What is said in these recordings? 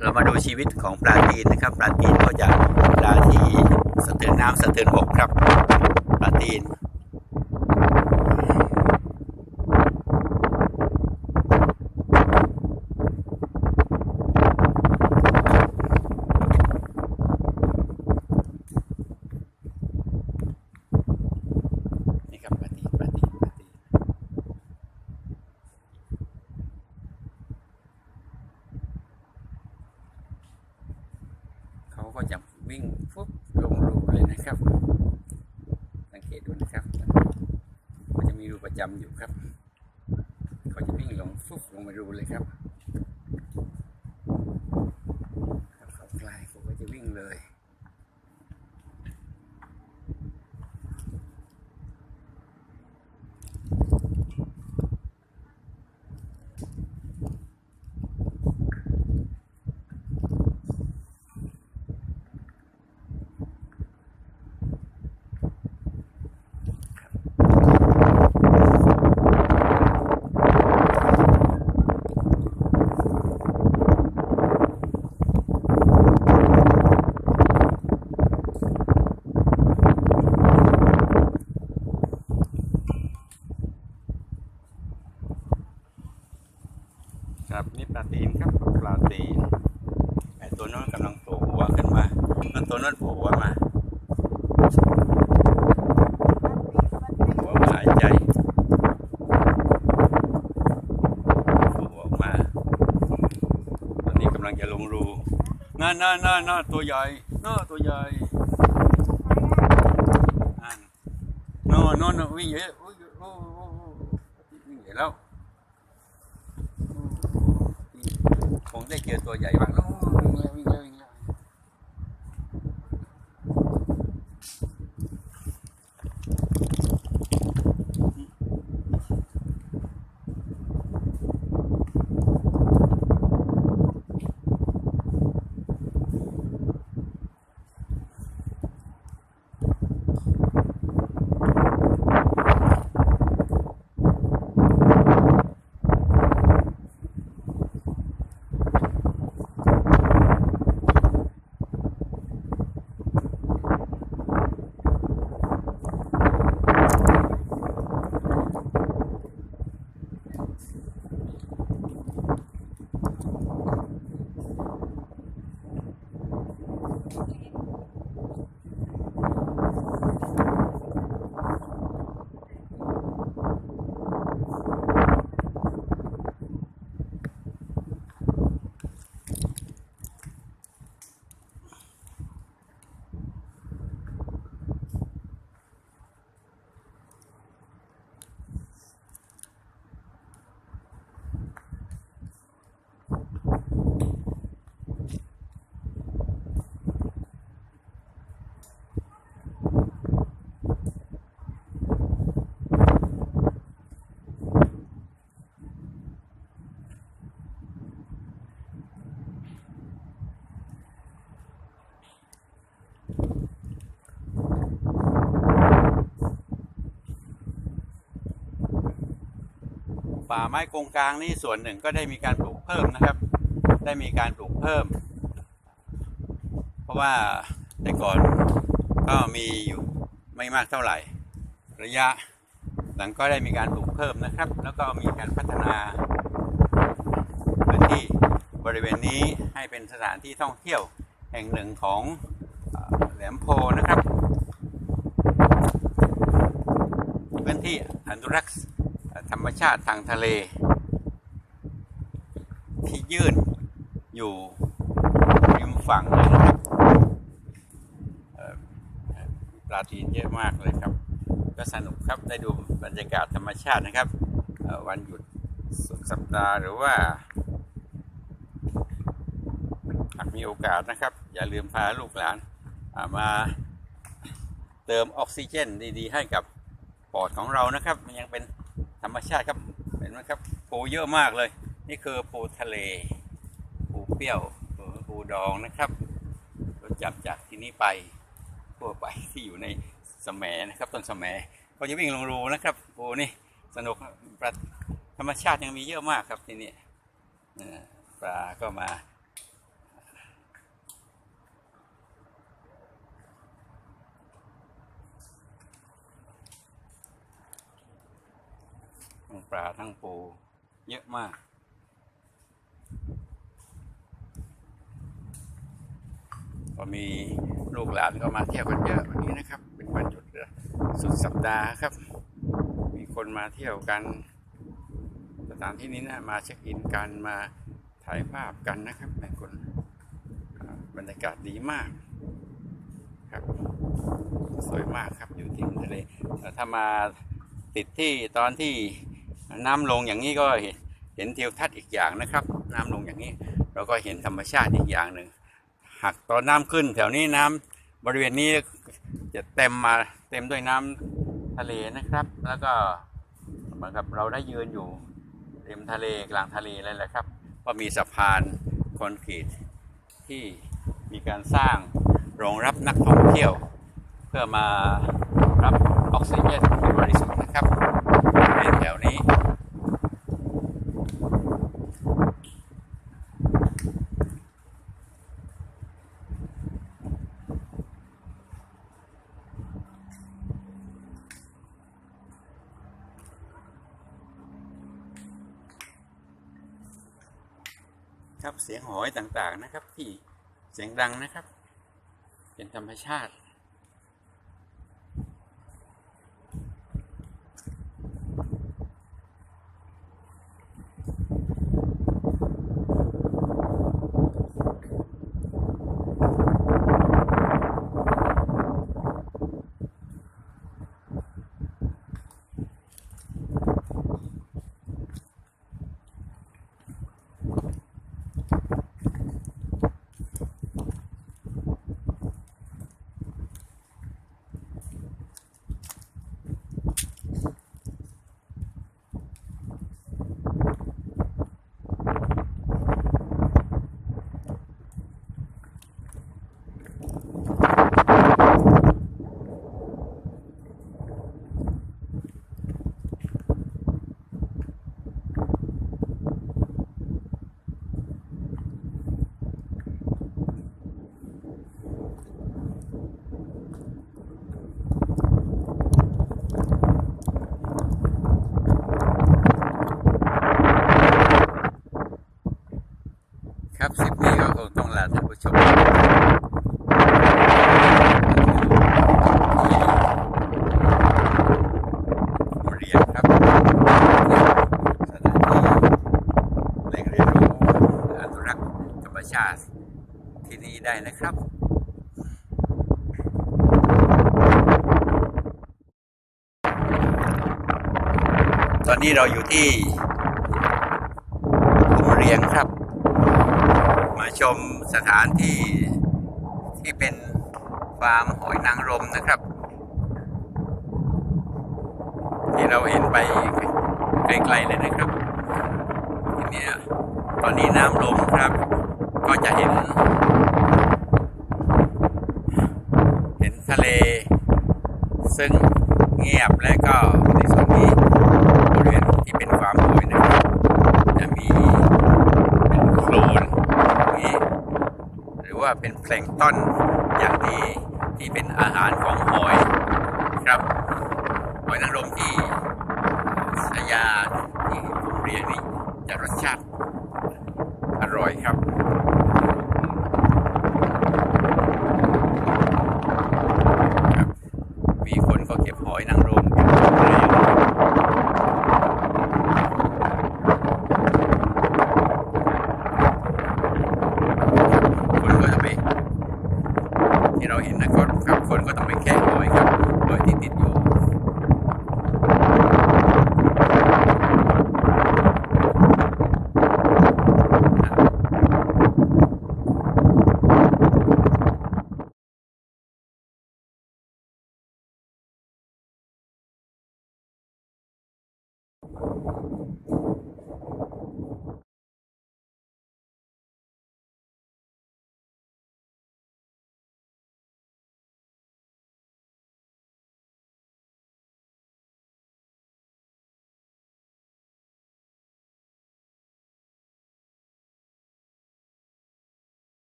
เรามาดูชีวิตของปลาตีนนะครับ ปลาตีนก็จะปลาที่สะเทือนน้ำสะเทือนบกครับปลาตีนปลาตีนปลาตีน เขา ก็จะวิ่งฟุบลงรูเลยนะครับ สังเกตดูนะครับมันจะมีรูประจำอยู่ครับ เขาจะวิ่งลงฟุบลงมารูเลยครับเขาใกล้เขาก็จะวิ่งเลย ครับนี่ปลาตีนครับปลาตีนไอตัวโน้นกำลังโผล่หัวขึ้นมานั่นตัวโน้นโผล่หัวมาหัวมาหายใจโผล่หัวออกมาตอนนี้กำลังจะลงรูนั่นนั่นนั่นนั่นตัวใหญ่นั่นตัวใหญ่น่นนนโน่นวิ่งเยอะโอ้ยโอ้โอ้โอ้วิ่งใหญ่แล้ว คงได้ ป่าไม้กงกลางนี่ส่วนหนึ่งก็ได้มีการปลูกเพิ่มนะครับ ได้มีการปลูกเพิ่ม เพราะว่าแต่ก่อนก็มีอยู่ไม่มากเท่าไหร่ ระยะหลังก็ได้มีการปลูกเพิ่มนะครับ แล้วก็มีการพัฒนาพื้นที่บริเวณนี้ให้เป็นสถานที่ท่องเที่ยวแห่งหนึ่งของอแหลมโพนะครับ พื้นที่อนุรักษ์ ธรรมชาติทางทะเล ที่ยื่นอยู่ริมฝั่งเลยนะครับปลาตีนเยอะมากเลยครับ ก็สนุกครับได้ดูบรรยากาศธรรมชาตินะครับ วันหยุดสุดสัปดาห์หรือว่าหากมีโอกาสนะครับ อย่าลืมพาลูกหลานมาเติมออกซิเจนดี ๆ ให้กับปอดของเรานะครับ มันยังเป็น ธรรมชาติครับเห็นไหมครับปูเยอะมากเลย นี่คือปูทะเล ปูเปรี้ยวปูดองนะครับเราจับจากที่นี้ไปทั่วไปที่อยู่ในสมนะครับต้นสมก็จะวิ่งลงรูนะครับปูนี่สนุกธรรมชาติยังมีเยอะมากครับที่นี่ปลาก็มา ปลาทั้งปู เยอะมาก ก็มีลูกหลานก็มาเที่ยวกันเยอะวันนี้นะครับ เป็นวันหยุดสุดสัปดาห์ครับ มีคนมาเที่ยวกัน สถานที่นี้นะมาเช็คอินกันมาถ่ายภาพกันนะครับในคนบรรยากาศดีมากครับ สวยมากครับอยู่ที่ทะเลถ้ามาติดที่ตอนที่ น้ำลงอย่างนี้ก็เห็นเห็นทิวทัศน์อีกอย่างนะครับ น้ำลงอย่างนี้เราก็เห็นธรรมชาติอีกอย่างหนึ่งหากตอนน้ำขึ้นแถวนี้น้ำบริเวณนี้จะเต็มมาเต็มด้วยน้ำทะเลนะครับ แล้วก็เหมือนกับเราได้ยืนอยู่ริมทะเลกลางทะเลเลยแหละครับ ก็มีสะพานคอนกรีตที่มีการสร้างรองรับนักท่องเที่ยว เพื่อมารับออกซิเจนที่บริสุทธิ์นะครับในแถวนี้ ครับเสียงหอยต่างๆนะครับ ที่เสียงดังนะครับ เป็นธรรมชาติ ครับสิบนี้ก็คงต้องลาท่านผู้ชมที่เรียนครับสถานที่แหล่งเรียนรู้อนุรักษ์ธรรมชาติที่นี่ได้นะครับ ตอนนี้เราอยู่ที่ภูเรียงครับ มาชมสถานที่ที่เป็นฟาร์มหอยนางรมนะครับ ที่เราเห็นไปไกลๆเลยนะครับทีนี้ตอนนี้น้ำลงครับ ก็จะเห็น เห็นทะเล ซึ่งเงียบและก็ในส่วนนี้บริเวณที่เป็นฟาร์มหอยนะครับ จะมีเป็นโคลนอย่างนี้หรือว่าเป็นแพลงต้นอย่างดีที่เป็นอาหารของหอยครับหอยนางรมที่สายาที่ผมเรียนนี่จะรสชาติอร่อยครับ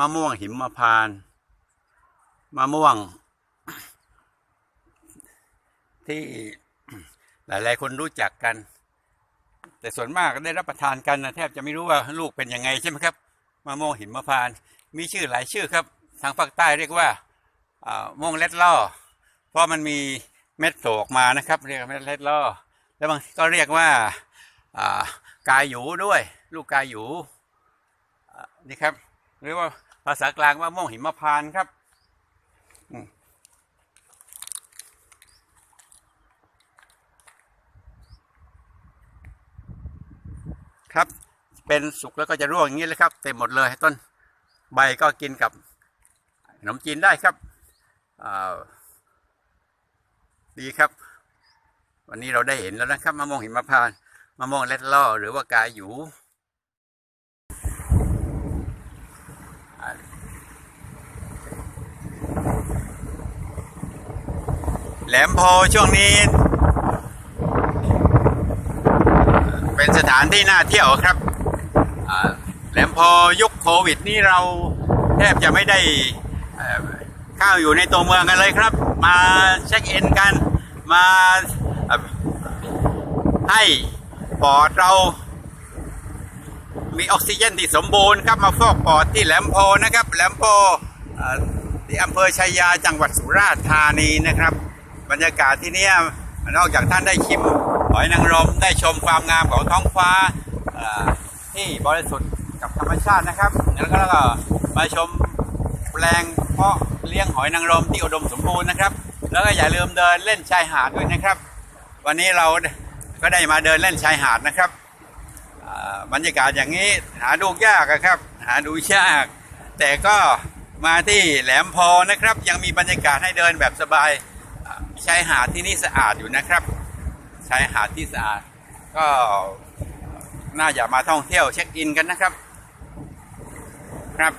มะม่วงหิมพานต์มะม่วง ที่หลาย ๆ คนรู้จักกัน แต่ส่วนมากได้รับประทานกันนะแทบจะไม่รู้ว่าลูกเป็นยังไงใช่ไหมครับมะม่วงหิมพานต์มีชื่อหลายชื่อครับ ทางภาคใต้เรียกว่าม่วงเล็ดล่อ เพราะมันมีเม็ดโผล่ออกมานะครับ เรียกเม็ดเล็ดล่อ แล้วบางก็เรียกว่ากายหยูด้วย ลูกกายหยูอ่านี่ครับหรือว่า ภาษากลางว่าม่วงหิมพานต์ครับครับ เป็นสุกแล้วก็จะร่วงอย่างนี้เลยครับ เต็มหมดเลยต้นใบก็กินกับขนมจีนได้ครับดีครับ วันนี้เราได้เห็นแล้วนะครับมะม่วงหิมพานต์มะม่วงเล็ดล่อหรือว่ากายหยู แหลมโพช่วงนี้ เป็นสถานที่น่าเที่ยวครับแหลมโพยุคโควิดนี่เราแทบจะไม่ได้เข้าอยู่ในตัวเมืองกันเลยครับ มาเช็คอินกันมาให้ปอดเรามีออกซิเจนที่สมบูรณ์ครับมาฟอกปอดที่แหลมโพนะครับ แหลมโพเอ่อที่อำเภอชัยยาจังหวัดสุราษฎร์ธานีนะครับ บรรยากาศที่นี่นอกจากท่านได้ชิมหอยนางรมได้ชมความงามของท้องฟ้าที่บริสุทธิ์กับธรรมชาตินะครับแล้วก็แล้วก็มาชมแปลงเพาะเลี้ยงหอยนางรมที่อุดมสมบูรณ์นะครับ แล้วก็อย่าลืมเดินเล่นชายหาดด้วยนะครับ วันนี้เราก็ได้มาเดินเล่นชายหาดนะครับบรรยากาศอย่างนี้หาดูยากอะครับ หาดูยาก แต่ก็มาที่แหลมโพนะครับ ยังมีบรรยากาศให้เดินแบบสบาย ชายหาดที่นี่สะอาดอยู่นะครับ ชายหาดที่สะอาด ก็น่าจะมาท่องเที่ยวเช็คอินกันนะครับ ครับ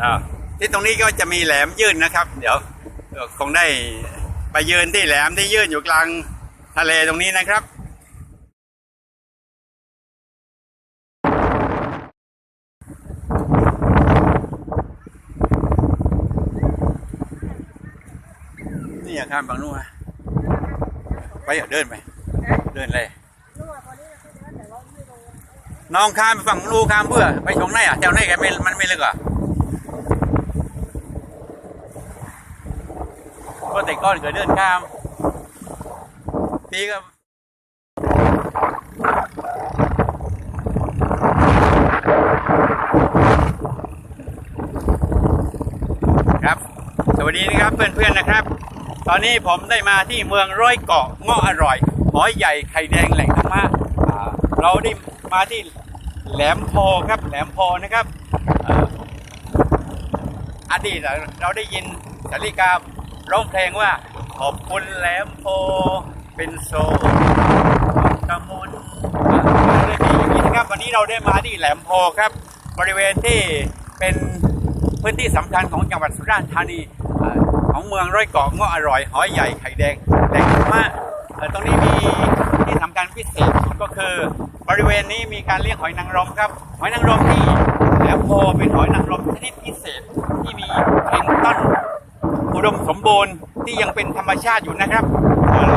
อ่า ที่ตรงนี้ก็จะมีแหลมยื่นนะครับเดี๋ยวเดี๋ยวคงได้ไปยืนที่แหลมที่ยื่นอยู่กลางทะเลตรงนี้นะครับนี่อะข้ามฝั่งนู้นมาไปอย่าเดินไป เดินเลยน้องข้ามไปฝั่งลูข้ามเพื่อไปชงไหนอะแถวไหนแกไม่มันไม่เลึกอะ ก็แต่ก้อนเกิดเดินข้ามพี่ก็ครับ สวัสดีนะครับเพื่อนๆนะครับ ตอนนี้ผมได้มาที่เมืองร้อยเกาะเงาะอร่อยหอยใหญ่ไข่แดงแหล่งธรรมะอ่าเราได้มาที่แหลมโพครับ แหลมโพนะครับออดีตเราเราได้ยินสาริกา ร้องเพลงว่าขอบคุณแหลมโพเป็นโซกมลอ่าได้มีอย่างนี้นะครับวันนี้เราได้มาที่แหลมโพครับ บริเวณที่เป็นพื้นที่สำคัญของจังหวัดสุราษฎร์ธานีของเมืองร้อยเกาะเงาะอร่อยหอยใหญ่ไข่แดงแดงมากตรงนี้มีที่ทำการพิเศษก็คือบริเวณนี้มีการเลี้ยงหอยนางรมครับ หอยนางรมที่แหลมโพเป็นหอยนางรมชนิดพิเศษที่มีแพลงก์ต้น อุดมสมบูรณ์ที่ยังเป็นธรรม ชาติอยู่นะครับ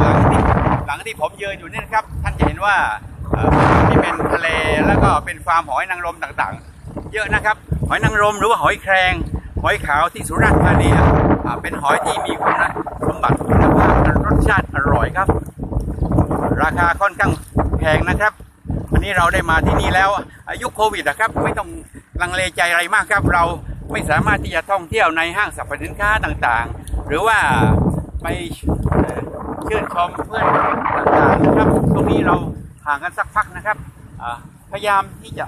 หลังที่หลังที่ผมยืนอยู่นี่นะครับ ท่านจะเห็นว่าที่เป็นทะเลแล้วก็เป็นฟาร์มหอยนางรมต่างๆ เยอะนะครับ หอยนางรมหรือว่าหอยแครง หอยขาวที่สุราษฎร์ธานีเป็นหอยที่มีคุณสมบัติคุณภาพรสชาติอร่อยครับ ราคาค่อนข้างแพงนะครับวันนี้เราได้มาที่นี่แล้วอายุคโควิดนะครับ ไม่ต้องลังเลใจอะไรมากครับ เราไม่สามารถที่จะท่องเที่ยวในห้างสรรพสินค้าต่างๆ หรือว่า ไปเชื่นชมเพื่อนต่างๆนะครับ ตรงนี้เราห่างกันสักพักนะครับพยายามที่จะ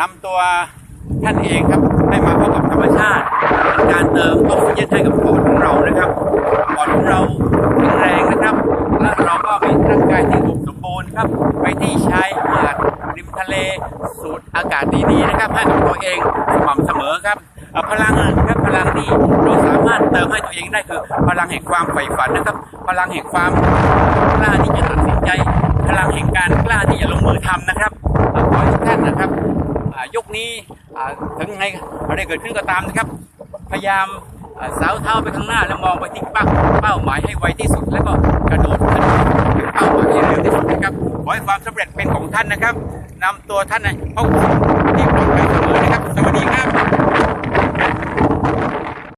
นำตัวท่านเองครับให้มาพบกับธรรมชาติ การเติมออกซิเจนให้กับปอดของเรานะครับปอดของเราแข็งแรงนะครับ และเราก็มีร่างกายที่อุดมสมบูรณ์ครับ ไปที่ชายหาดริมทะเลสูดอากาศดีๆนะครับให้กับตัวเองสม่ำเสมอครับ พลังนะครับพลังที่เราสามารถเติมให้ตัวเองได้คือ พลังแห่งความใฝ่ฝันนะครับ พลังแห่งความกล้าที่จะตัดสินใจ พลังแห่งการกล้าที่จะลงมือทำนะครับขอให้ทุกท่านนะครับยกนี้ถึงไงอะไรเกิดขึ้นก็ตามนะครับ พยายามสาวเท้าไปข้างหน้าแล้วมองไปที่เป้าเป้าหมายให้ไวที่สุด แล้วก็กระโดดขึ้นถึงเป้าหมายให้เร็วที่สุดนะครับขอให้ความสำเร็จเป็นของท่านนะครับนำตัวท่านเข้าสู่ที่ปลอดภัย